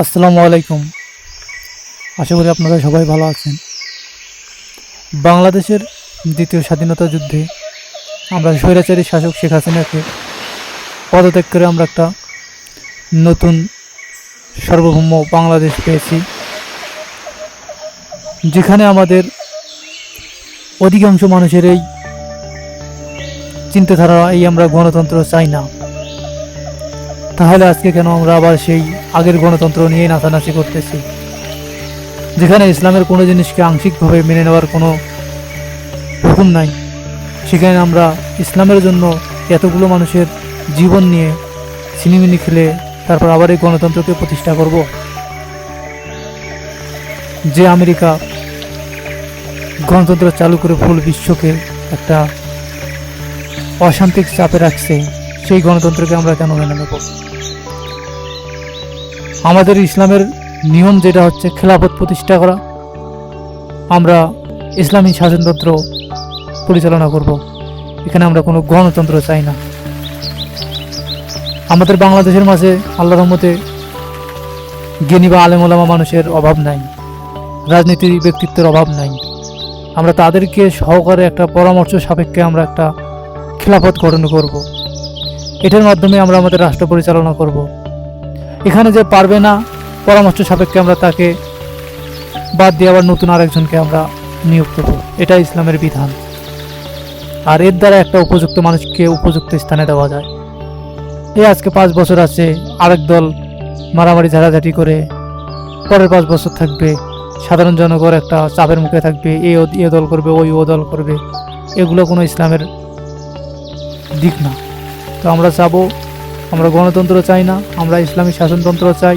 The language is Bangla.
আসসালামু আলাইকুম। আশা করি আপনারা সবাই ভালো আছেন। বাংলাদেশের দ্বিতীয় স্বাধীনতা যুদ্ধে আমরা স্বৈরাচারী শাসক শেখ হাসিনাকে পদত্যাগ করে আমরা একটা নতুন সার্বভৌম বাংলাদেশ পেয়েছি। যেখানে আমাদের অধিকাংশ মানুষের এই চিন্তাধারা, এই আমরা গণতন্ত্র চাই না। তাহলে আজকে কেন আমরা আবার সেই আগের গণতন্ত্র নিয়ে নাচানাচি করতেছি? যেখানে ইসলামের কোনো জিনিসকে আংশিকভাবে মেনে নেওয়ার কোনো হুকুম নাই, সেখানে আমরা ইসলামের জন্য এতগুলো মানুষের জীবন নিয়ে সিনেমিনি খেলে তারপর আবার এই গণতন্ত্রকে প্রতিষ্ঠা করব? যে আমেরিকা গণতন্ত্র চালু করে ফুল বিশ্বকে একটা অশান্তিক চাপে রাখছে সেই গণতন্ত্রকে আমরা কেন মেনে নেব? আমাদের ইসলামের নিয়ম যেটা হচ্ছে খেলাফত প্রতিষ্ঠা করা। আমরা ইসলামী শাসনতন্ত্র পরিচালনা করব। এখানে আমরা কোনো গণতন্ত্র চাই না। আমাদের বাংলাদেশের মাঝে আল্লাহ রহমতে জ্ঞানী বা আলেম আলেমোলামা মানুষের অভাব নাই। রাজনীতি ব্যক্তিত্বের অভাব নাই। আমরা তাদেরকে সহকারে একটা পরামর্শ সাপেক্ষে আমরা একটা খেলাফত গঠন করব। এটার মাধ্যমে আমরা আমাদের রাষ্ট্র পরিচালনা করব। এখানে যে পারবে না, পরামর্শ সাপেক্ষে আমরা তাকে বাদ দিয়ে আবার নতুন আরেকজনকে আমরা নিয়োগ দেব এটা ইসলামের বিধান। আর এর দ্বারা একটা উপযুক্ত মানুষকে উপযুক্ত স্থানে দেওয়া যায়। এই আজকে পাঁচ বছর আছে, আরেক দল মারামারি, ঝাড়াঝাটি করে পরের পাঁচ বছর থাকবে, সাধারণ জনগণ একটা চাপের মুখে থাকবে, এ এ দল করবে, ওই ও দল করবে। এগুলো কোনো ইসলামের দিক না। তো আমরা চাবো আমরা গণতন্ত্র চাই না আমরা ইসলামী শাসনতন্ত্র চাই।